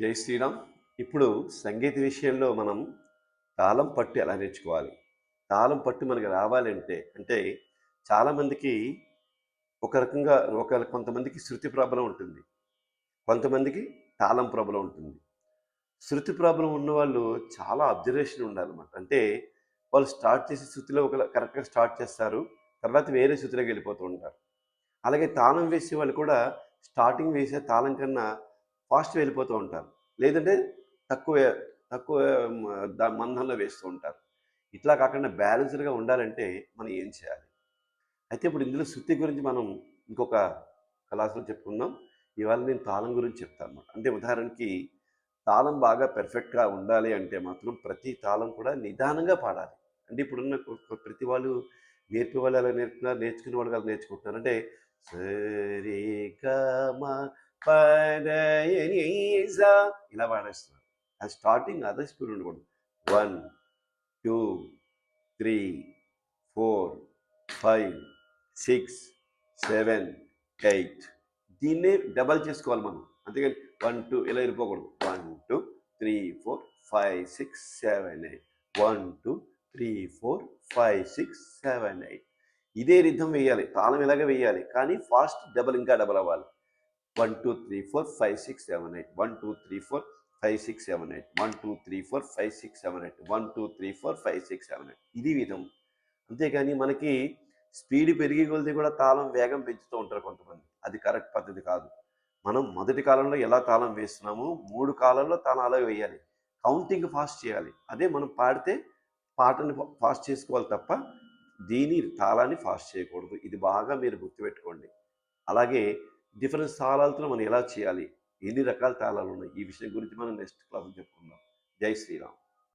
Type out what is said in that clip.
జై శ్రీరామ్. ఇప్పుడు సంగీత విషయంలో మనం తాళం పట్టు ఎలా నేర్చుకోవాలి? తాళం పట్టు మనకి రావాలంటే అంటే చాలామందికి ఒక రకంగా ఒక కొంతమందికి శృతి ప్రాబ్లం ఉంటుంది. కొంతమందికి తాళం ప్రాబ్లం ఉంటుంది. శృతి ప్రాబ్లం ఉన్నవాళ్ళు చాలా అబ్జర్వేషన్ ఉండాలన్నమాట. అంటే వాళ్ళు స్టార్ట్ చేసే శృతిలో ఒక కరెక్ట్గా స్టార్ట్ చేస్తారు. తర్వాత వేరే శృతిలోకి వెళ్ళిపోతూ ఉంటారు. అలాగే తాళం వేసే వాళ్ళు కూడా స్టార్టింగ్ వేసే తాళం కన్నా ఫాస్ట్ వెళ్ళిపోతూ ఉంటారు. లేదంటే తక్కువ తక్కువ మందంలో వేస్తూ ఉంటారు. ఇట్లా కాకుండా బ్యాలెన్స్డ్గా ఉండాలంటే మనం ఏం చేయాలి? అయితే ఇప్పుడు ఇందులో శృతి గురించి మనం ఇంకొక క్లాసులో చెప్పుకుందాం. ఇవాళ నేను తాళం గురించి చెప్తాను అన్నమాట. అంటే ఉదాహరణకి తాళం బాగా పెర్ఫెక్ట్గా ఉండాలి అంటే మాత్రం ప్రతి తాళం కూడా నిదానంగా పాడాలి. అంటే ఇప్పుడున్న ప్రతి వాళ్ళు నేర్పే వాళ్ళు ఎలా నేర్చుకున్నారు నేర్చుకునే వాళ్ళు ఎలా నేర్చుకుంటున్నారు? అంటే సరిగమా పదయనీసా ఇలా పాడేస్తున్నారు. ఆ స్టార్టింగ్ అదే స్పీడ్ ఉండకూడదు one two three four five six seven eight దీన్నే డబల్ చేసుకోవాలి మనం. అంతేగాని వన్ టూ ఇలా వెళ్ళిపోకూడదు one two three four five six seven eight one two three four five six seven eight ఇదే రిధం వేయాలి. తాళం ఇలాగే వేయాలి. కానీ ఫాస్ట్ డబల్ ఇంకా డబల్ అవ్వాలి. One two three four five six seven eight one two three four five six seven eight one two three four five six seven eight one two three four five six seven eight ఇది విధం. అంతేకాని మనకి speed పెరిగే కొలిది కూడా తాళం వేగం పెంచుతూ ఉంటారు కొంతమంది. అది కరెక్ట్ పద్ధతి కాదు. మనం మొదటి కాలంలో ఎలా తాళం వేస్తున్నామో మూడు కాలంలో తాళాలు వేయాలి. కౌంటింగ్ ఫాస్ట్ చేయాలి. అదే మనం పాడితే పాటని ఫాస్ట్ చేసుకోవాలి తప్ప దీని తాళాన్ని ఫాస్ట్ చేయకూడదు. ఇది బాగా మీరు గుర్తుపెట్టుకోండి. అలాగే డిఫరెన్స్ తాళాలతో మనం ఎలా చేయాలి? ఎన్ని రకాల తాళాలు ఉన్నాయి? ఈ విషయం గురించి మనం నెక్స్ట్ క్లాస్ చెప్పుకుందాం. జై శ్రీరామ్.